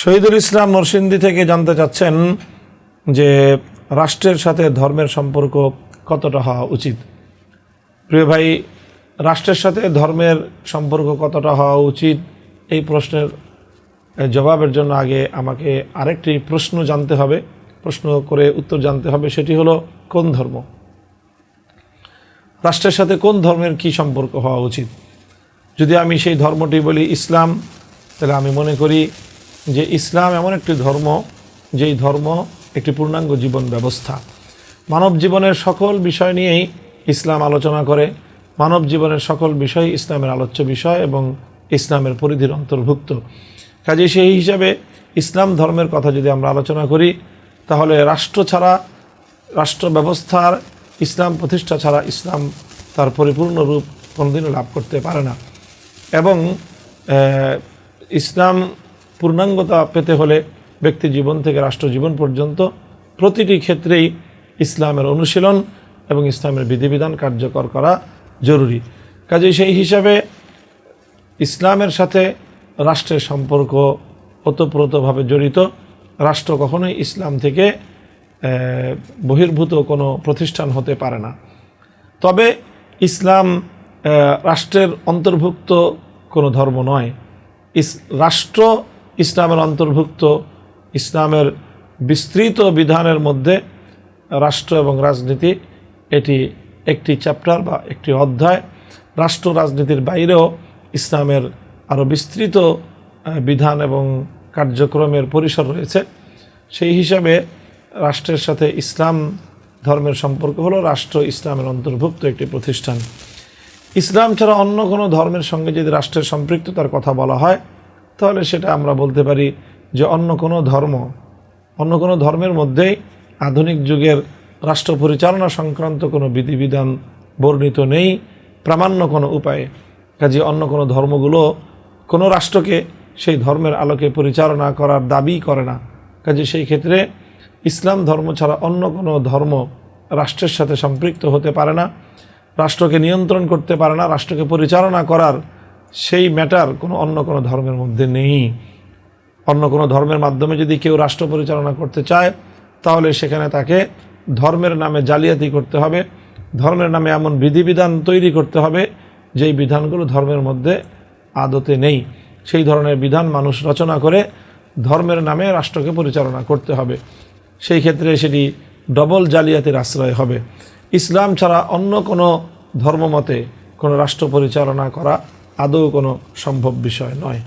শহীদুল ইসলাম নরসিংদী থেকে জানতে চাচ্ছেন যে রাষ্ট্রের সাথে ধর্মের সম্পর্ক কতটা হওয়া উচিত? প্রিয় ভাই, রাষ্ট্রের সাথে ধর্মের সম্পর্ক কতটা হওয়া উচিত? এই প্রশ্নের জবাবের জন্য আগে আমাকে আরেকটি প্রশ্ন জানতে হবে, প্রশ্ন করে উত্তর জানতে হবে, সেটি হলো, কোন ধর্ম? রাষ্ট্রের সাথে কোন ধর্মের কি সম্পর্ক হওয়া উচিত? যদি আমি সেই ধর্মটি বলি ইসলাম, তাহলে আমি মনে করি যে ইসলাম এমন একটি ধর্ম, যেই ধর্ম একটি পূর্ণাঙ্গ জীবন ব্যবস্থা। মানব জীবনের সকল বিষয় নিয়েই ইসলাম আলোচনা করে। মানব জীবনের সকল বিষয় ইসলামের আলোচ্য বিষয় এবং ইসলামের পরিধির অন্তর্ভুক্ত। কাজে সেই হিসাবে ইসলাম ধর্মের কথা যদি আমরা আলোচনা করি, তাহলে রাষ্ট্র ছাড়া, রাষ্ট্র ব্যবস্থার, ইসলাম প্রতিষ্ঠা ছাড়া ইসলাম তার পরিপূর্ণ রূপ কোনোদিনও লাভ করতে পারে না। এবং ইসলাম পূর্ণাঙ্গতা পেতে হলে ব্যক্তি জীবন থেকে রাষ্ট্র জীবন পর্যন্ত প্রতিটি ক্ষেত্রেই ইসলামের অনুশীলন এবং ইসলামের বিধিবিধান কার্যকর করা জরুরি। কাজেই সেই হিসাবে ইসলামের সাথে রাষ্ট্রের সম্পর্ক ওতপ্রোতভাবে জড়িত। রাষ্ট্র কখনোই ইসলাম থেকে বহির্ভূত কোনো প্রতিষ্ঠান হতে পারে না। তবে ইসলাম রাষ্ট্রের অন্তর্ভুক্ত কোনো ধর্ম নয়। রাষ্ট্র ইসলামের অন্তর্ভুক্ত, ইসলামের বিস্তৃত বিধানের মধ্যে রাষ্ট্র এবং রাজনীতি এটি একটি চ্যাপ্টার বা একটি অধ্যায়। রাষ্ট্র রাজনীতির বাইরেও ইসলামের আরও বিস্তৃত বিধান এবং কার্যক্রমের পরিসর রয়েছে। সেই হিসাবে রাষ্ট্রের সাথে ইসলাম ধর্মের সম্পর্ক হলো রাষ্ট্র ইসলামের অন্তর্ভুক্ত একটি প্রতিষ্ঠান। ইসলাম ছাড়া অন্য কোনো ধর্মের সঙ্গে যদি রাষ্ট্রের সম্পৃক্ততার কথা বলা হয় তাহলে সেটা আমরা বলতে পারি যে অন্য কোনো ধর্ম, অন্য কোনো ধর্মের মধ্যেই আধুনিক যুগের রাষ্ট্র পরিচালনা সংক্রান্ত কোনো বিধিবিধান বর্ণিত নেই, প্রামাণ্য কোনো উপায়ে। কাজে অন্য কোনো ধর্মগুলো কোনো রাষ্ট্রকে সেই ধর্মের আলোকে পরিচালনা করার দাবি করে না। কাজে সেই ক্ষেত্রে ইসলাম ধর্ম ছাড়া অন্য কোনো ধর্ম রাষ্ট্রের সাথে সম্পৃক্ত হতে পারে না, রাষ্ট্রকে নিয়ন্ত্রণ করতে পারে না, রাষ্ট্রকে পরিচালনা করার সেই ম্যাটার কোনো অন্য কোনো ধর্মের মধ্যে নেই। অন্য কোনো ধর্মের মাধ্যমে যদি কেউ রাষ্ট্র পরিচালনা করতে চায়, তাহলে সেখানে তাকে ধর্মের নামে জালিয়াতি করতে হবে। ধর্মের নামে এমন বিধিবিধান তৈরি করতে হবে, যেই বিধানগুলো ধর্মের মধ্যে আদতে নেই। সেই ধরনের বিধান মানুষ রচনা করে ধর্মের নামে রাষ্ট্রকে পরিচালনা করতে হবে। সেই ক্ষেত্রে সেটি ডবল জালিয়াতির আশ্রয় হবে। ইসলাম ছাড়া অন্য কোনো ধর্মমতে কোনো রাষ্ট্র পরিচালনা করা আদৌ কোনো সম্ভব বিষয় নয়।